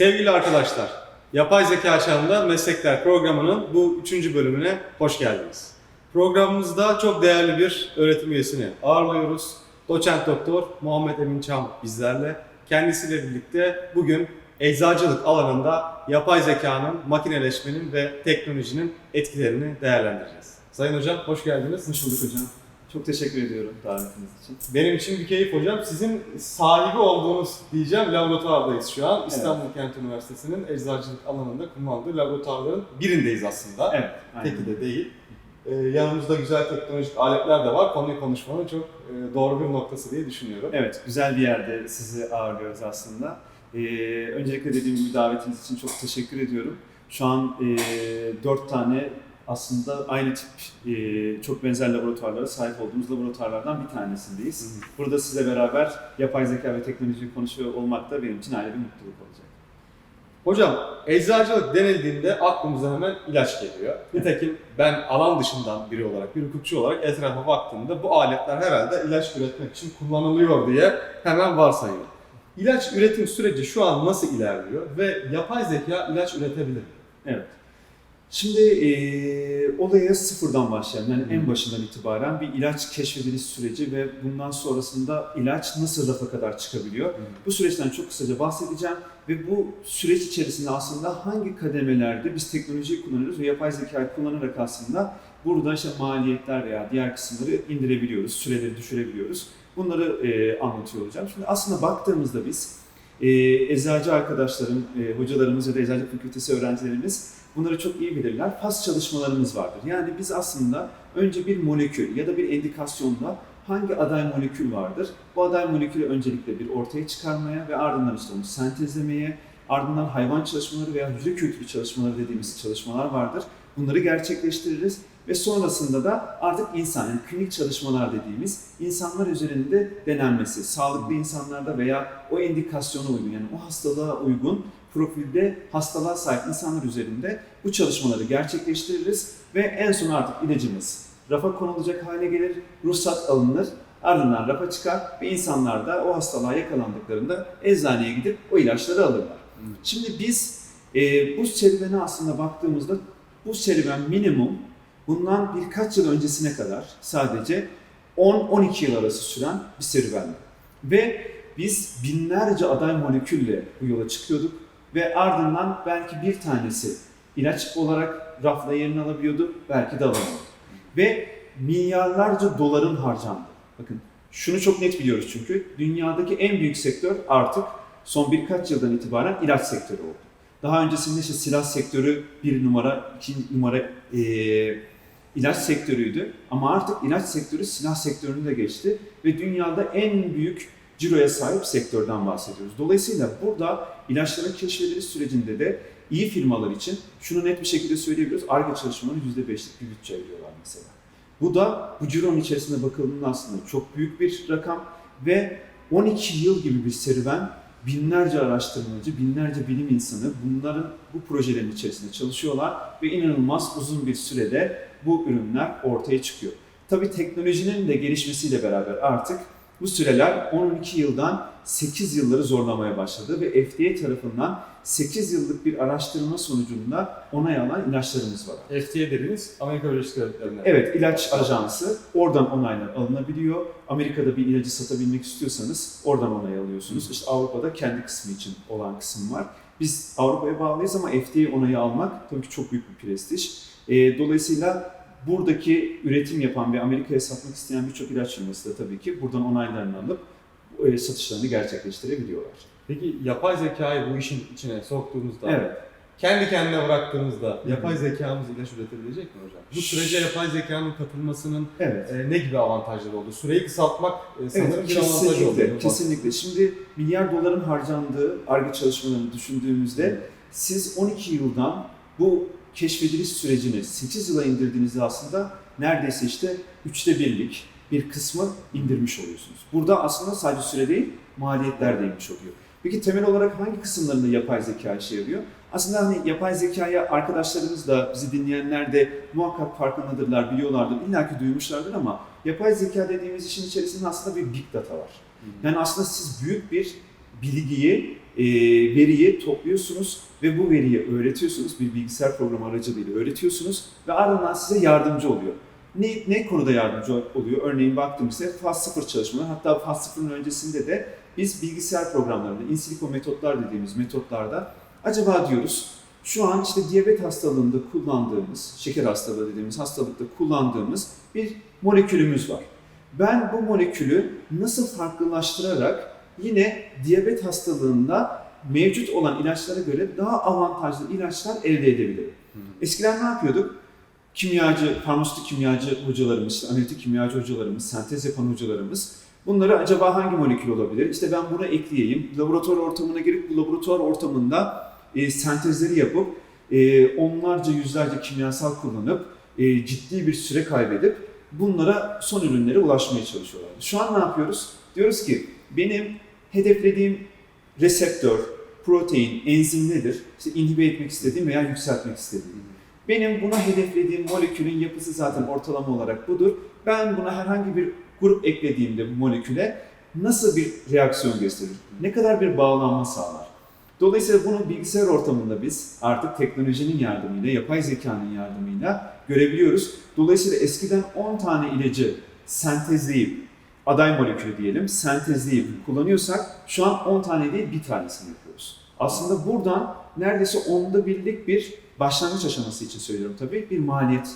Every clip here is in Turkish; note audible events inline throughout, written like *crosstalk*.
Sevgili arkadaşlar, Yapay Zeka Çağında Meslekler programının bu üçüncü bölümüne hoş geldiniz. Programımızda çok değerli bir öğretim üyesini ağırlıyoruz. Doçent Doktor Muhammed Emin Çam bizlerle. Kendisiyle birlikte bugün eczacılık alanında yapay zekanın, makineleşmenin ve teknolojinin etkilerini değerlendireceğiz. Sayın Hocam hoş geldiniz. Hoş bulduk hocam. Çok teşekkür ediyorum davetiniz için. Benim için bir keyif hocam. Sizin sahibi olduğunuz diyeceğim laboratuvardayız şu an. İstanbul Kent Üniversitesi'nin eczacılık alanında kullandığı laboratuvarların birindeyiz aslında. Evet. aynen. Teki de değil. Ee, yanımızda güzel teknolojik aletler de var. Konuyu konuşmanın çok e, doğru bir noktası diye düşünüyorum. Evet, güzel bir yerde sizi ağırlıyoruz aslında. Ee, öncelikle dediğim gibi davetiniz için çok teşekkür ediyorum. Şu an e, dört tane aslında aynı tip e, çok benzer laboratuvarlara sahip olduğumuz laboratuvarlardan bir tanesindeyiz. Burada sizle beraber yapay zeka ve teknolojiyi konuşuyor olmak da benim için ayrı bir mutluluk olacak. Hocam eczacılık denildiğinde aklımıza hemen ilaç geliyor. Nitekim ben alan dışından biri olarak, bir hukukçu olarak etrafa baktığımda bu aletler herhalde ilaç üretmek için kullanılıyor diye hemen varsayıyorum. İlaç üretim süreci şu an nasıl ilerliyor ve yapay zeka ilaç üretebilir mi? Evet. Şimdi e, olaya sıfırdan başlayalım. Yani en başından itibaren bir ilaç keşfediliş süreci ve bundan sonrasında ilaç nasıl rafa kadar çıkabiliyor? Bu süreçten çok kısaca bahsedeceğim ve bu süreç içerisinde aslında hangi kademelerde biz teknolojiyi kullanıyoruz ve yapay zekayı kullanarak aslında burada işte maliyetler veya diğer kısımları indirebiliyoruz, süreleri düşürebiliyoruz. Bunları e, anlatıyor olacağım. Şimdi aslında baktığımızda biz e, eczacı arkadaşlarım, e, hocalarımız ya da eczacılık fakültesi öğrencilerimiz bunları çok iyi bilirler. Faz çalışmalarımız vardır. Yani biz aslında önce bir molekül ya da bir endikasyonla hangi aday molekül vardır? Bu aday molekülü öncelikle bir ortaya çıkarmaya ve ardından işte onu sentezlemeye, ardından hayvan çalışmaları veya hücre kültürü çalışmaları dediğimiz çalışmalar vardır. Bunları gerçekleştiririz ve sonrasında da artık insan, yani klinik çalışmalar dediğimiz insanlar üzerinde denenmesi, sağlıklı insanlarda veya o endikasyona uygun yani o hastalığa uygun profilde hastalığa sahip insanlar üzerinde bu çalışmaları gerçekleştiririz ve en son artık ilacımız rafa konulacak hale gelir, ruhsat alınır, ardından rafa çıkar ve insanlar da o hastalığa yakalandıklarında eczaneye gidip o ilaçları alırlar. Şimdi biz e, bu serüvene aslında baktığımızda bu serüven minimum bundan birkaç yıl öncesine kadar sadece 10-12 yıl arası süren bir serüvendi. Ve biz binlerce aday molekülle bu yola çıkıyorduk ve ardından belki bir tanesi ilaç olarak rafla yerini alabiliyordu, belki de alamıyordu. Ve milyarlarca doların harcandı. Bakın şunu çok net biliyoruz çünkü dünyadaki en büyük sektör artık son birkaç yıldan itibaren ilaç sektörü oldu. Daha öncesinde işte silah sektörü bir numara, iki numara eee ilaç sektörüydü. Ama artık ilaç sektörü silah sektörünü de geçti ve dünyada en büyük ciroya sahip sektörden bahsediyoruz. Dolayısıyla burada ilaçların keşfediliş sürecinde de iyi firmalar için şunu net bir şekilde söyleyebiliyoruz. ARGE çalışmaları %5'lik bir bütçe ayırıyorlar mesela. Bu da bu cironun içerisinde bakıldığında aslında çok büyük bir rakam ve 12 yıl gibi bir serüven binlerce araştırmacı, binlerce bilim insanı bunların bu projelerin içerisinde çalışıyorlar ve inanılmaz uzun bir sürede bu ürünler ortaya çıkıyor. Tabii teknolojinin de gelişmesiyle beraber artık bu süreler 12 yıldan 8 yılları zorlamaya başladı ve FDA tarafından 8 yıllık bir araştırma sonucunda onay alan ilaçlarımız var. FDA dediğiniz Amerika Birleşik Devletleri'nde. Evet, ilaç ajansı oradan onaylar alınabiliyor. Amerika'da bir ilacı satabilmek istiyorsanız oradan onay alıyorsunuz. İşte Avrupa'da kendi kısmı için olan kısım var. Biz Avrupa'ya bağlıyız ama FDA onayı almak tabii ki çok büyük bir prestij. Ee, dolayısıyla buradaki üretim yapan ve Amerika'ya satmak isteyen birçok ilaç firması da tabii ki buradan onaylarını alıp e, satışlarını gerçekleştirebiliyorlar. Peki yapay zekayı bu işin içine soktuğumuzda, Evet. kendi kendine bıraktığımızda yapay zekamız ilaç üretebilecek mi hocam? Bu sürece yapay zekanın katılmasının Evet. e, ne gibi avantajları oldu? Süreyi kısaltmak e, sanırım Evet, bir avantaj oldu. kesinlikle, kesinlikle. Şimdi milyar doların harcandığı ARGE çalışmalarını düşündüğümüzde siz 12 yıldan bu keşfediliş sürecini 8 yıla indirdiğinizde aslında neredeyse işte üçte birlik bir kısmı indirmiş oluyorsunuz. Burada aslında sadece süre değil, maliyetler de inmiş oluyor. Peki temel olarak hangi kısımlarında yapay zeka işe yarıyor? Aslında hani yapay zekaya arkadaşlarımız da, bizi dinleyenler de muhakkak farkındadırlar, biliyorlardır, illaki duymuşlardır ama yapay zeka dediğimiz işin içerisinde aslında bir big data var. Yani aslında siz büyük bir bilgiyi, e, veriyi topluyorsunuz ve bu veriyi öğretiyorsunuz. Bir bilgisayar programı aracılığıyla öğretiyorsunuz ve ardından size yardımcı oluyor. Ne, ne konuda yardımcı oluyor? Örneğin baktığımızda faz sıfır çalışmaları, hatta faz sıfırın öncesinde de biz bilgisayar programlarında, in silico metotlar dediğimiz metotlarda acaba diyoruz şu an işte diyabet hastalığında kullandığımız, şeker hastalığı dediğimiz hastalıkta kullandığımız bir molekülümüz var. Ben bu molekülü nasıl farklılaştırarak yine diyabet hastalığında mevcut olan ilaçlara göre daha avantajlı ilaçlar elde edebilirim. Eskiden ne yapıyorduk? Kimyacı, farmasötik kimyacı hocalarımız, işte analitik kimyacı hocalarımız, sentez yapan hocalarımız bunları acaba hangi molekül olabilir? İşte ben bunu ekleyeyim. Laboratuvar ortamına girip bu laboratuvar ortamında e, sentezleri yapıp e, onlarca yüzlerce kimyasal kullanıp e, ciddi bir süre kaybedip bunlara son ürünlere ulaşmaya çalışıyorlar. Şu an ne yapıyoruz? Diyoruz ki benim hedeflediğim reseptör, protein, enzim nedir? İşte inhibe etmek istediğim veya yükseltmek istediğim. Benim buna hedeflediğim molekülün yapısı zaten ortalama olarak budur. Ben buna herhangi bir grup eklediğimde bu moleküle nasıl bir reaksiyon gösterir? Ne kadar bir bağlanma sağlar? Dolayısıyla bunu bilgisayar ortamında biz artık teknolojinin yardımıyla, yapay zekanın yardımıyla görebiliyoruz. Dolayısıyla eskiden 10 tane ilacı sentezleyip, aday molekülü diyelim, sentezleyip kullanıyorsak şu an 10 tane değil bir tanesini yapıyoruz. Aslında buradan neredeyse onda birlik bir başlangıç aşaması için söylüyorum tabii bir maliyet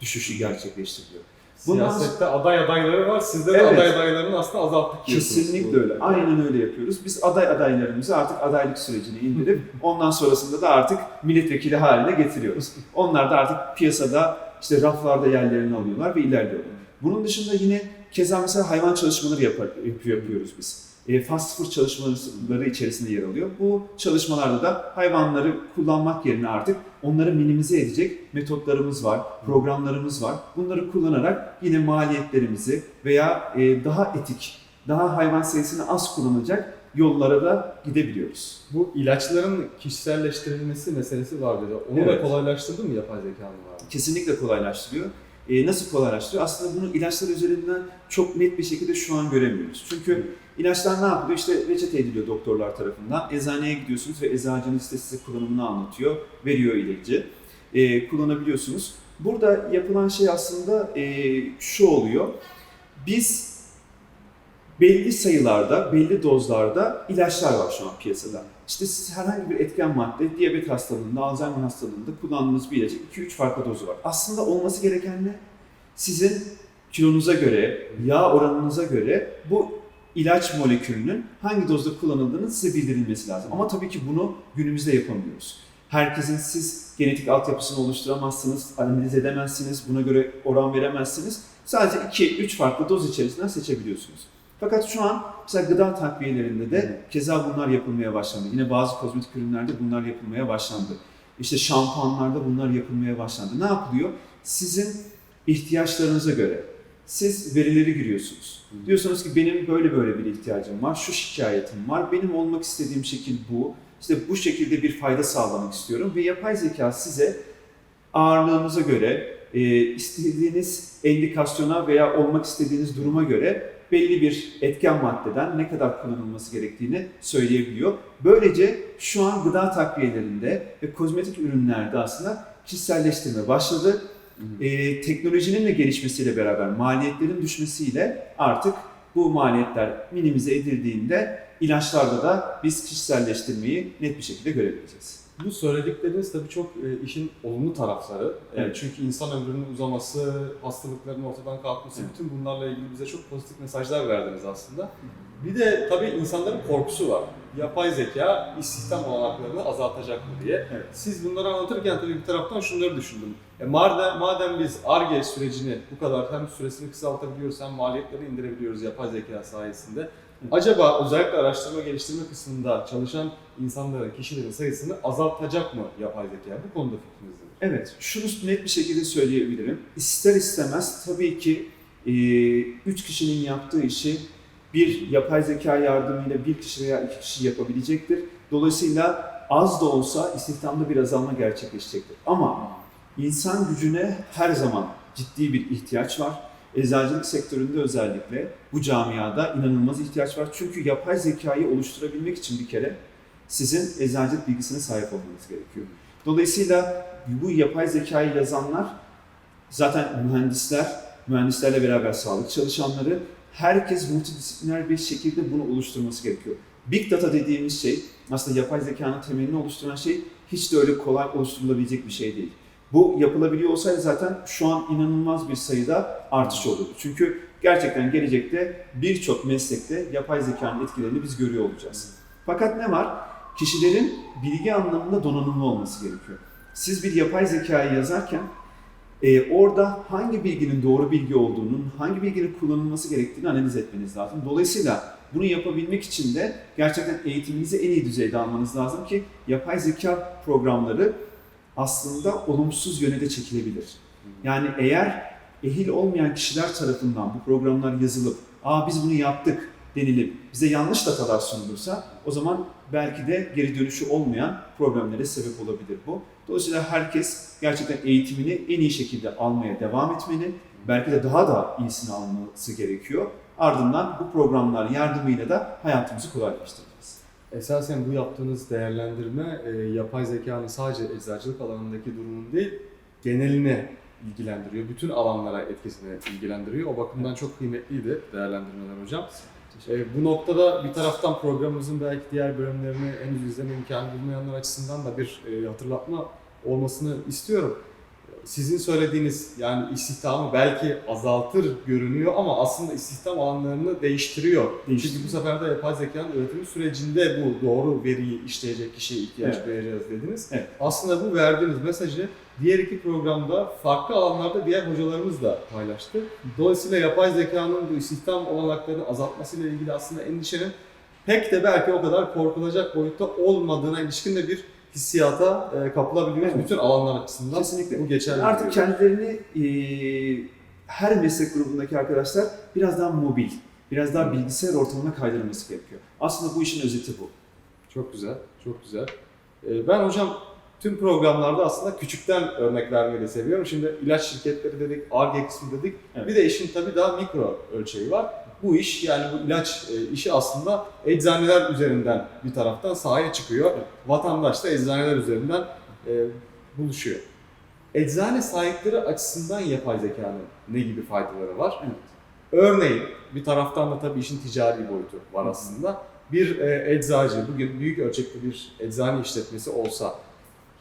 düşüşü gerçekleştiriliyor. Bundan- Siyasette aday adayları var. Sizde de Evet. aday adaylarını aslında azalttık. Kesinlikle öyle. Aynen öyle yapıyoruz. Biz aday adaylarımızı artık adaylık sürecini indirip *laughs* ondan sonrasında da artık milletvekili haline getiriyoruz. Onlar da artık piyasada işte raflarda yerlerini alıyorlar ve ilerliyorlar. Bunun dışında yine keza mesela hayvan çalışmaları yapar, yapıyor, yapıyoruz biz. E, fast food çalışmaları içerisinde yer alıyor. Bu çalışmalarda da hayvanları kullanmak yerine artık onları minimize edecek metotlarımız var, programlarımız var. Bunları kullanarak yine maliyetlerimizi veya e, daha etik, daha hayvan sayısını az kullanacak yollara da gidebiliyoruz. Bu ilaçların kişiselleştirilmesi meselesi var dedi. Onu Evet. da kolaylaştırdı mı yapay zekanın var? Kesinlikle kolaylaştırıyor. E, nasıl kolaylaştırıyor? Aslında bunu ilaçlar üzerinden çok net bir şekilde şu an göremiyoruz. Çünkü ilaçlar ne yapıyor? İşte reçete ediliyor doktorlar tarafından. Eczaneye gidiyorsunuz ve eczacınız işte size kullanımını anlatıyor, veriyor ilacı. E, kullanabiliyorsunuz. Burada yapılan şey aslında e, şu oluyor. Biz belli sayılarda, belli dozlarda ilaçlar var şu an piyasada. İşte siz herhangi bir etken madde, diyabet hastalığında, Alzheimer hastalığında kullandığınız bir ilacın 2-3 farklı dozu var. Aslında olması gereken ne? Sizin kilonuza göre, yağ oranınıza göre bu ilaç molekülünün hangi dozda kullanıldığının size bildirilmesi lazım. Ama tabii ki bunu günümüzde yapamıyoruz. Herkesin siz genetik altyapısını oluşturamazsınız, analiz edemezsiniz, buna göre oran veremezsiniz. Sadece 2-3 farklı doz içerisinden seçebiliyorsunuz. Fakat şu an mesela gıda takviyelerinde de keza bunlar yapılmaya başlandı. Yine bazı kozmetik ürünlerde bunlar yapılmaya başlandı. İşte şampuanlarda bunlar yapılmaya başlandı. Ne yapılıyor? Sizin ihtiyaçlarınıza göre siz verileri giriyorsunuz. Diyorsunuz ki benim böyle böyle bir ihtiyacım var, şu şikayetim var, benim olmak istediğim şekil bu. İşte bu şekilde bir fayda sağlamak istiyorum ve yapay zeka size ağırlığınıza göre, e, istediğiniz endikasyona veya olmak istediğiniz duruma göre belli bir etken maddeden ne kadar kullanılması gerektiğini söyleyebiliyor. Böylece şu an gıda takviyelerinde ve kozmetik ürünlerde aslında kişiselleştirme başladı. Ee, teknolojinin de gelişmesiyle beraber maliyetlerin düşmesiyle artık bu maliyetler minimize edildiğinde ilaçlarda da biz kişiselleştirmeyi net bir şekilde görebileceğiz. Bu söyledikleriniz tabii çok e, işin olumlu tarafları. E, Evet. çünkü insan ömrünün uzaması, hastalıkların ortadan kalkması, Evet. bütün bunlarla ilgili bize çok pozitif mesajlar verdiniz aslında. Bir de tabii insanların korkusu var. Yapay zeka istihdam olanaklarını azaltacak mı diye. Evet. Siz bunları anlatırken tabii bir taraftan şunları düşündüm. E madem, madem biz ARGE sürecini bu kadar hem süresini kısaltabiliyoruz hem maliyetleri indirebiliyoruz yapay zeka sayesinde. Acaba özellikle araştırma geliştirme kısmında çalışan insanların, kişilerin sayısını azaltacak mı yapay zeka? Bu konuda fikriniz nedir? Evet, şunu net bir şekilde söyleyebilirim. İster istemez tabii ki e, üç kişinin yaptığı işi bir yapay zeka yardımıyla bir kişi veya iki kişi yapabilecektir. Dolayısıyla az da olsa istihdamda bir azalma gerçekleşecektir. Ama insan gücüne her zaman ciddi bir ihtiyaç var. Eczacılık sektöründe özellikle bu camiada inanılmaz ihtiyaç var. Çünkü yapay zekayı oluşturabilmek için bir kere sizin eczacılık bilgisine sahip olmanız gerekiyor. Dolayısıyla bu yapay zekayı yazanlar zaten mühendisler, mühendislerle beraber sağlık çalışanları, herkes multidisipliner bir şekilde bunu oluşturması gerekiyor. Big data dediğimiz şey, aslında yapay zekanın temelini oluşturan şey hiç de öyle kolay oluşturulabilecek bir şey değil. Bu yapılabiliyor olsaydı zaten şu an inanılmaz bir sayıda artış olurdu. Çünkü gerçekten gelecekte birçok meslekte yapay zekanın etkilerini biz görüyor olacağız. Fakat ne var? Kişilerin bilgi anlamında donanımlı olması gerekiyor. Siz bir yapay zekayı yazarken e, orada hangi bilginin doğru bilgi olduğunun, hangi bilginin kullanılması gerektiğini analiz etmeniz lazım. Dolayısıyla bunu yapabilmek için de gerçekten eğitiminizi en iyi düzeyde almanız lazım ki yapay zeka programları aslında olumsuz yöne de çekilebilir. Yani eğer ehil olmayan kişiler tarafından bu programlar yazılıp, aa biz bunu yaptık denilip bize yanlış datalar sunulursa o zaman belki de geri dönüşü olmayan problemlere sebep olabilir bu. Dolayısıyla herkes gerçekten eğitimini en iyi şekilde almaya devam etmeli. Belki de daha da iyisini alması gerekiyor. Ardından bu programlar yardımıyla da hayatımızı kolaylaştıracağız. Esasen bu yaptığınız değerlendirme e, yapay zekanın sadece eczacılık alanındaki durumunu değil, geneline ilgilendiriyor. Bütün alanlara etkisini ilgilendiriyor. O bakımdan çok kıymetliydi değerlendirmeler hocam. E, bu noktada bir taraftan programımızın belki diğer bölümlerini henüz izleme imkanı bulmayanlar açısından da bir e, hatırlatma olmasını istiyorum. Sizin söylediğiniz yani istihdamı belki azaltır görünüyor ama aslında istihdam alanlarını değiştiriyor. Değiştiriyor. Çünkü bu sefer de yapay zekanın üretimi sürecinde bu doğru veriyi işleyecek kişiye ihtiyaç Evet. duyacağız dediniz. Evet. Aslında bu verdiğiniz mesajı diğer iki programda farklı alanlarda diğer hocalarımız da paylaştı. Dolayısıyla yapay zekanın bu istihdam olanaklarını azaltmasıyla ilgili aslında endişenin pek de belki o kadar korkulacak boyutta olmadığına ilişkin de bir hissiyata e, kapılabiliyoruz Evet. bütün alanlar açısından. Kesinlikle. Bu geçerli. Artık kendilerini e, her meslek grubundaki arkadaşlar biraz daha mobil, biraz daha bilgisayar ortamına kaydırması gerekiyor. Aslında bu işin özeti bu. Çok güzel, çok güzel. Ee, Ben hocam tüm programlarda aslında küçükten örnek vermeyi de seviyorum. Şimdi ilaç şirketleri dedik, ARGE kısmı dedik. Evet. Bir de işin tabii daha mikro ölçeği var. Bu iş yani bu ilaç e, işi aslında eczaneler üzerinden bir taraftan sahaya çıkıyor. Vatandaş da eczaneler üzerinden e, buluşuyor. Eczane sahipleri açısından yapay zekanın ne gibi faydaları var? Evet. Örneğin bir taraftan da tabii işin ticari boyutu var aslında. Bir e, eczacı, bugün büyük ölçekli bir eczane işletmesi olsa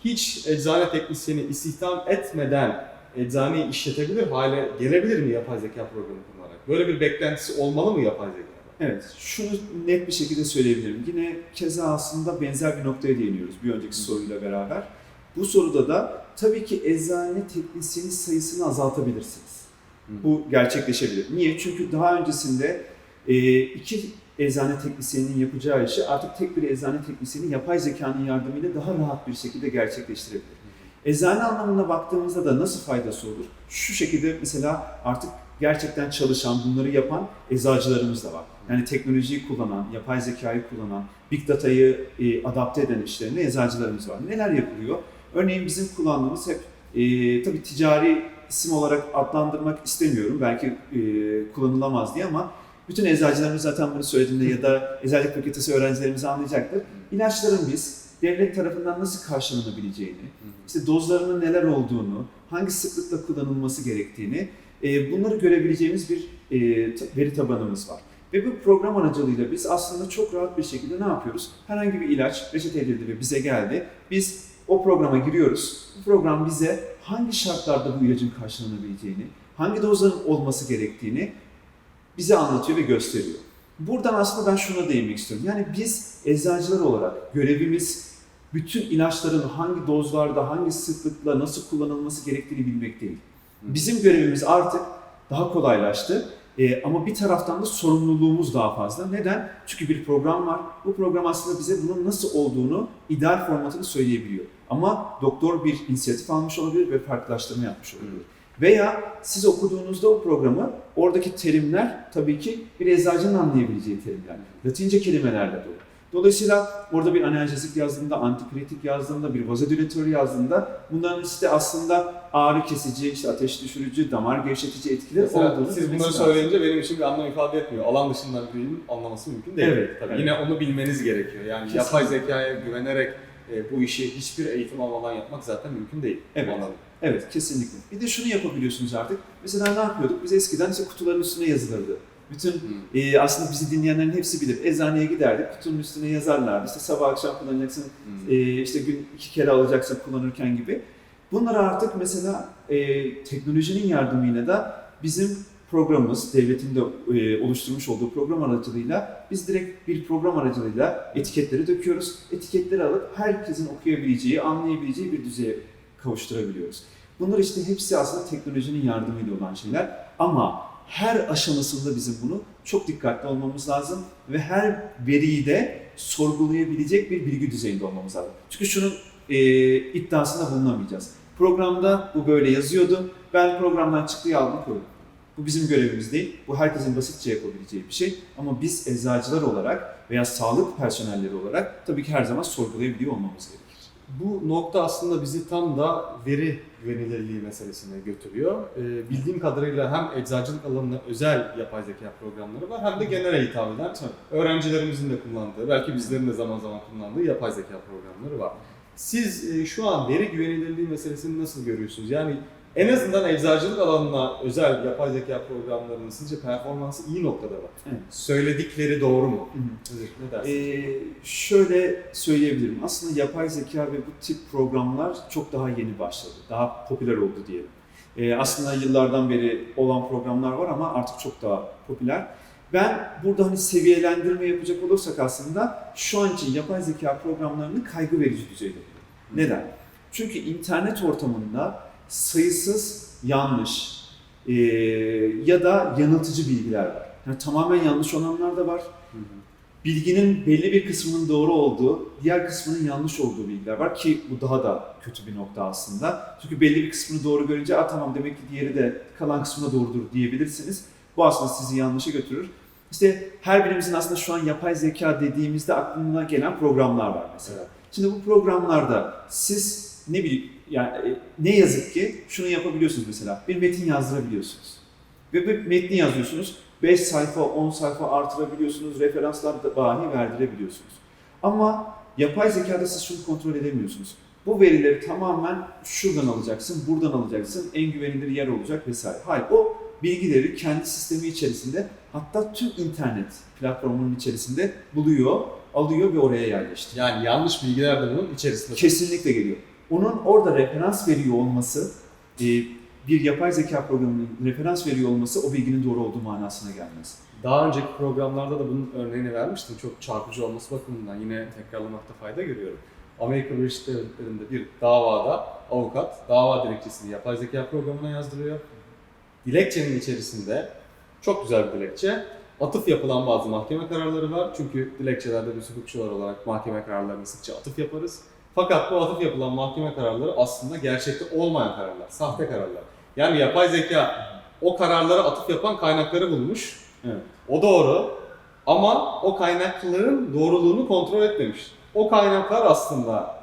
hiç eczane teknisyeni istihdam etmeden eczaneyi işletebilir hale gelebilir mi yapay zeka programı? Böyle bir beklentisi olmalı mı yapay zekada? Evet, şunu net bir şekilde söyleyebilirim. Yine keza aslında benzer bir noktaya değiniyoruz bir önceki soruyla beraber. Bu soruda da tabii ki eczane teknisyeni sayısını azaltabilirsiniz. Hı. Bu gerçekleşebilir. Niye? Çünkü daha öncesinde e, iki eczane teknisyeninin yapacağı işi artık tek bir eczane teknisyeni yapay zekanın yardımıyla daha rahat bir şekilde gerçekleştirebilir. Eczane anlamına baktığımızda da nasıl faydası olur? Şu şekilde mesela artık gerçekten çalışan, bunları yapan eczacılarımız da var. Yani teknolojiyi kullanan, yapay zekayı kullanan, big data'yı e, adapte eden işlerinde eczacılarımız var. Neler yapılıyor? Örneğin bizim kullandığımız hep e, tabii ticari isim olarak adlandırmak istemiyorum. Belki e, kullanılamaz diye ama bütün eczacılarımız zaten bunu söylediğinde ya da *laughs* eczacılık fakültesi öğrencilerimiz anlayacaktır. İlaçların biz devlet tarafından nasıl karşılanabileceğini, işte dozlarının neler olduğunu, hangi sıklıkla kullanılması gerektiğini e, bunları görebileceğimiz bir e, veri tabanımız var. Ve bu program aracılığıyla biz aslında çok rahat bir şekilde ne yapıyoruz? Herhangi bir ilaç reçete edildi ve bize geldi. Biz o programa giriyoruz. Bu program bize hangi şartlarda bu ilacın karşılanabileceğini, hangi dozların olması gerektiğini bize anlatıyor ve gösteriyor. Buradan aslında ben şuna değinmek istiyorum. Yani biz eczacılar olarak görevimiz bütün ilaçların hangi dozlarda, hangi sıklıkla nasıl kullanılması gerektiğini bilmek değil. Bizim görevimiz artık daha kolaylaştı. Ee, ama bir taraftan da sorumluluğumuz daha fazla. Neden? Çünkü bir program var. Bu program aslında bize bunun nasıl olduğunu, ideal formatını söyleyebiliyor. Ama doktor bir inisiyatif almış olabilir ve farklılaştırma yapmış olabilir. Veya siz okuduğunuzda o programı oradaki terimler tabii ki bir eczacının anlayabileceği terimler. Latince kelimelerle dolu. Dolayısıyla orada bir analjezik yazdığında, antipiretik yazdığında, bir vazodilatör yazdığında bunların işte aslında ağrı kesici, işte ateş düşürücü, damar gevşetici etkileri Mesela olduğunu siz bunları lazım. söyleyince benim için bir anlam ifade etmiyor. Alan dışından birinin anlaması mümkün değil. Evet, Tabii evet. Yine onu bilmeniz gerekiyor. Yani Kesinlikle. yapay zekaya güvenerek e, bu işi hiçbir eğitim almadan yapmak zaten mümkün değil. Evet. Anlamda. Evet, kesinlikle. Bir de şunu yapabiliyorsunuz artık. Mesela ne yapıyorduk? Biz eskiden işte kutuların üstüne yazılırdı. Bütün e, aslında bizi dinleyenlerin hepsi bilir. Eczaneye giderdik, kutunun üstüne yazarlardı. İşte sabah akşam kullanacaksın, e, işte gün iki kere alacaksın kullanırken gibi. Bunlar artık mesela e, teknolojinin yardımıyla da bizim programımız, devletin de e, oluşturmuş olduğu program aracılığıyla biz direkt bir program aracılığıyla etiketleri döküyoruz. Etiketleri alıp herkesin okuyabileceği, anlayabileceği bir düzeye kavuşturabiliyoruz. Bunlar işte hepsi aslında teknolojinin yardımıyla olan şeyler ama her aşamasında bizim bunu çok dikkatli olmamız lazım ve her veriyi de sorgulayabilecek bir bilgi düzeyinde olmamız lazım. Çünkü şunun e, iddiasında bulunamayacağız. Programda bu böyle yazıyordu. Ben programdan çıktığı aldım koydum. Bu bizim görevimiz değil. Bu herkesin basitçe yapabileceği bir şey. Ama biz eczacılar olarak veya sağlık personelleri olarak tabii ki her zaman sorgulayabiliyor olmamız gerekir. Bu nokta aslında bizi tam da veri güvenilirliği meselesine götürüyor. Ee, bildiğim kadarıyla hem eczacılık alanında özel yapay zeka programları var hem de genel hitap eden öğrencilerimizin de kullandığı, belki bizlerin de zaman zaman kullandığı yapay zeka programları var. Siz e, şu an veri güvenilirliği meselesini nasıl görüyorsunuz? Yani en azından eczacılık alanına özel yapay zeka programlarının sizce performansı iyi noktada mı? Evet. Söyledikleri doğru mu? Hı hı. Ne dersiniz? Ee, şöyle söyleyebilirim. Aslında yapay zeka ve bu tip programlar çok daha yeni başladı. Daha popüler oldu diyelim. Ee, aslında yıllardan beri olan programlar var ama artık çok daha popüler. Ben burada hani seviyelendirme yapacak olursak aslında şu an için yapay zeka programlarını kaygı verici düzeyde. Neden? Çünkü internet ortamında sayısız yanlış ee, ya da yanıltıcı bilgiler var. Yani tamamen yanlış olanlar da var Hı hı. bilginin belli bir kısmının doğru olduğu, diğer kısmının yanlış olduğu bilgiler var ki bu daha da kötü bir nokta aslında. Çünkü belli bir kısmını doğru görünce "Aa, tamam demek ki diğeri de kalan kısmına doğrudur diyebilirsiniz. Bu aslında sizi yanlışa götürür. İşte her birimizin aslında şu an yapay zeka dediğimizde aklına gelen programlar var mesela. Şimdi bu programlarda siz ne bileyim yani e, ne yazık ki şunu yapabiliyorsunuz mesela. Bir metin yazdırabiliyorsunuz. Ve bir metni yazıyorsunuz. 5 sayfa, 10 sayfa artırabiliyorsunuz. Referanslar da dahi verdirebiliyorsunuz. Ama yapay zekada siz şunu kontrol edemiyorsunuz. Bu verileri tamamen şuradan alacaksın, buradan alacaksın, en güvenilir yer olacak vesaire. Hayır, o bilgileri kendi sistemi içerisinde hatta tüm internet platformunun içerisinde buluyor, alıyor ve oraya yerleştiriyor. Yani yanlış bilgiler de bunun içerisinde. Kesinlikle geliyor. Onun orada referans veriyor olması, e, bir yapay zeka programının referans veriyor olması o bilginin doğru olduğu manasına gelmez. Daha önceki programlarda da bunun örneğini vermiştim. Çok çarpıcı olması bakımından yine tekrarlamakta fayda görüyorum. Amerika Birleşik Devletleri'nde bir davada avukat dava dilekçesini yapay zeka programına yazdırıyor. Dilekçenin içerisinde çok güzel bir dilekçe. Atıf yapılan bazı mahkeme kararları var. Çünkü dilekçelerde biz hukukçular olarak mahkeme kararlarına sıkça atıf yaparız. Fakat bu atıf yapılan mahkeme kararları aslında gerçekte olmayan kararlar, sahte kararlar. Yani yapay zeka o kararlara atıf yapan kaynakları bulmuş. Evet. O doğru. Ama o kaynakların doğruluğunu kontrol etmemiş. O kaynaklar aslında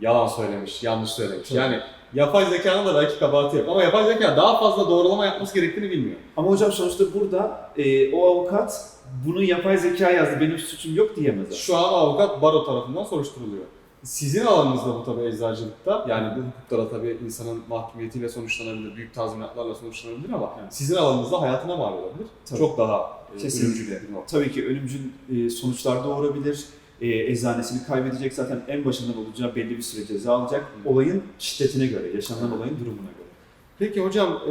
yalan söylemiş, yanlış söylemiş. Tabii. Yani yapay zekanın da belki kabahati yok. Ama yapay zeka daha fazla doğrulama yapması gerektiğini bilmiyor. Ama hocam sonuçta burada e, o avukat bunu yapay zeka yazdı, benim suçum yok diyemez. Şu an avukat baro tarafından soruşturuluyor. Sizin alanınızda bu tabii eczacılıkta, yani bu hukuklara tabii insanın mahkumiyetiyle sonuçlanabilir, büyük tazminatlarla sonuçlanabilir ama Evet. sizin alanınızda hayatına mal olabilir. Tabii. Çok daha e, Kesinlikle. ölümcül bir nokta. Tabii ki ölümcül e, sonuçlar doğurabilir. E, eczanesini kaybedecek zaten en başından olacağı belli bir süre ceza alacak. Olayın şiddetine göre, yaşanan olayın durumuna göre. Peki hocam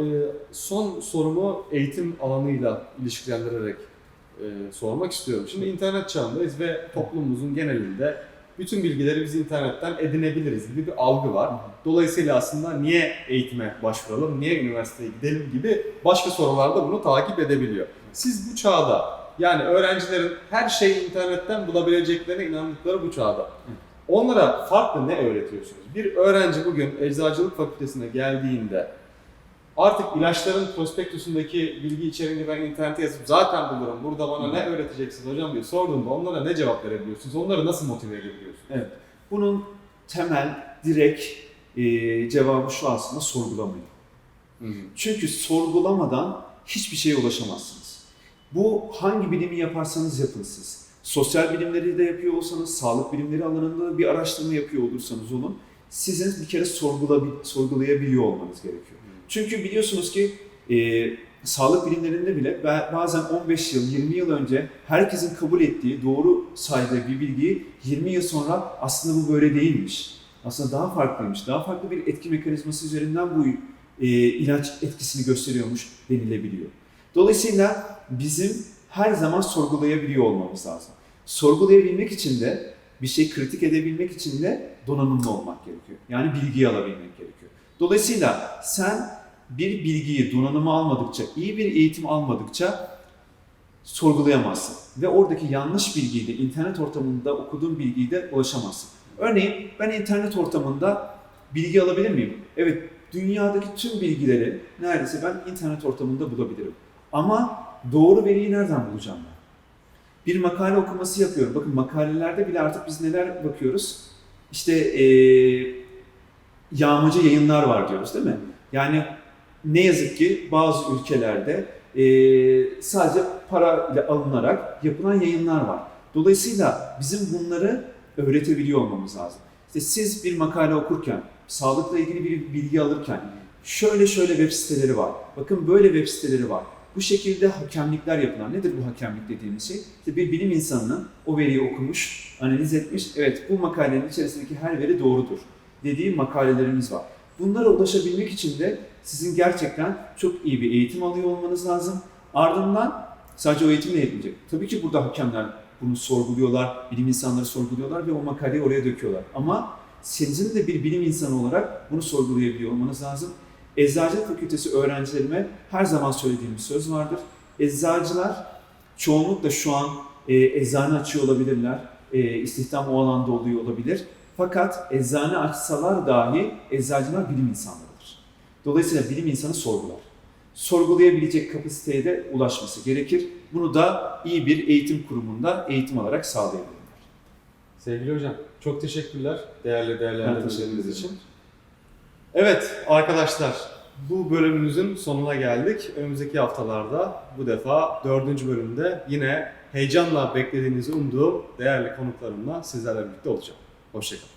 son sorumu eğitim alanıyla ilişkilendirerek sormak istiyorum. Şimdi internet çağındayız ve toplumumuzun genelinde bütün bilgileri biz internetten edinebiliriz gibi bir algı var. Dolayısıyla aslında niye eğitime başvuralım, niye üniversiteye gidelim gibi başka sorular da bunu takip edebiliyor. Siz bu çağda yani öğrencilerin her şeyi internetten bulabileceklerine inandıkları bu çağda onlara farklı ne öğretiyorsunuz? Bir öğrenci bugün eczacılık fakültesine geldiğinde Artık ilaçların prospektüsündeki bilgi içeriğini ben internete yazıp zaten bulurum. Burada bana ne öğreteceksiniz hocam diye sorduğumda onlara ne cevap verebiliyorsunuz? Onları nasıl motive edebiliyorsunuz? Bunun temel, direkt e, cevabı şu aslında sorgulamayın. Çünkü sorgulamadan hiçbir şeye ulaşamazsınız. Bu hangi bilimi yaparsanız yapın siz. Sosyal bilimleri de yapıyor olsanız, sağlık bilimleri alanında bir araştırma yapıyor olursanız olun, sizin bir kere sorgula, sorgulayabiliyor olmanız gerekiyor. Çünkü biliyorsunuz ki e, sağlık bilimlerinde bile ba- bazen 15 yıl, 20 yıl önce herkesin kabul ettiği, doğru saydığı bir bilgiyi 20 yıl sonra aslında bu böyle değilmiş. Aslında daha farklıymış, daha farklı bir etki mekanizması üzerinden bu e, ilaç etkisini gösteriyormuş denilebiliyor. Dolayısıyla bizim her zaman sorgulayabiliyor olmamız lazım. Sorgulayabilmek için de bir şey kritik edebilmek için de donanımlı olmak gerekiyor. Yani bilgiyi alabilmek gerekiyor. Dolayısıyla sen bir bilgiyi donanımı almadıkça, iyi bir eğitim almadıkça sorgulayamazsın. Ve oradaki yanlış bilgiyi de internet ortamında okuduğun bilgiyi de ulaşamazsın. Örneğin ben internet ortamında bilgi alabilir miyim? Evet, dünyadaki tüm bilgileri neredeyse ben internet ortamında bulabilirim. Ama doğru veriyi nereden bulacağım ben? Bir makale okuması yapıyorum. Bakın makalelerde bile artık biz neler bakıyoruz? İşte eee yağmacı yayınlar var diyoruz değil mi? Yani ne yazık ki bazı ülkelerde eee, sadece para ile alınarak yapılan yayınlar var. Dolayısıyla bizim bunları öğretebiliyor olmamız lazım. İşte siz bir makale okurken, sağlıkla ilgili bir bilgi alırken şöyle şöyle web siteleri var. Bakın böyle web siteleri var. Bu şekilde hakemlikler yapılan, nedir bu hakemlik dediğimiz şey? İşte bir bilim insanının o veriyi okumuş, analiz etmiş, evet bu makalenin içerisindeki her veri doğrudur dediği makalelerimiz var. Bunlara ulaşabilmek için de sizin gerçekten çok iyi bir eğitim alıyor olmanız lazım. Ardından sadece o eğitimle yetmeyecek. Tabii ki burada hakemler bunu sorguluyorlar, bilim insanları sorguluyorlar ve o makaleyi oraya döküyorlar. Ama sizin de bir bilim insanı olarak bunu sorgulayabiliyor olmanız lazım. Eczacılık Fakültesi öğrencilerime her zaman söylediğim bir söz vardır. Eczacılar çoğunlukla şu an e, eczane açıyor olabilirler, e, istihdam o alanda oluyor olabilir. Fakat eczane açsalar dahi eczacılar bilim insanlarıdır. Dolayısıyla bilim insanı sorgular. Sorgulayabilecek kapasiteye de ulaşması gerekir. Bunu da iyi bir eğitim kurumunda eğitim alarak sağlayabilirler. Sevgili hocam, çok teşekkürler değerli değerlendirmeleriniz için. Evet arkadaşlar, bu bölümümüzün sonuna geldik. Önümüzdeki haftalarda bu defa dördüncü bölümde yine heyecanla beklediğinizi umduğum değerli konuklarımla sizlerle birlikte olacağım. Hoşçakalın.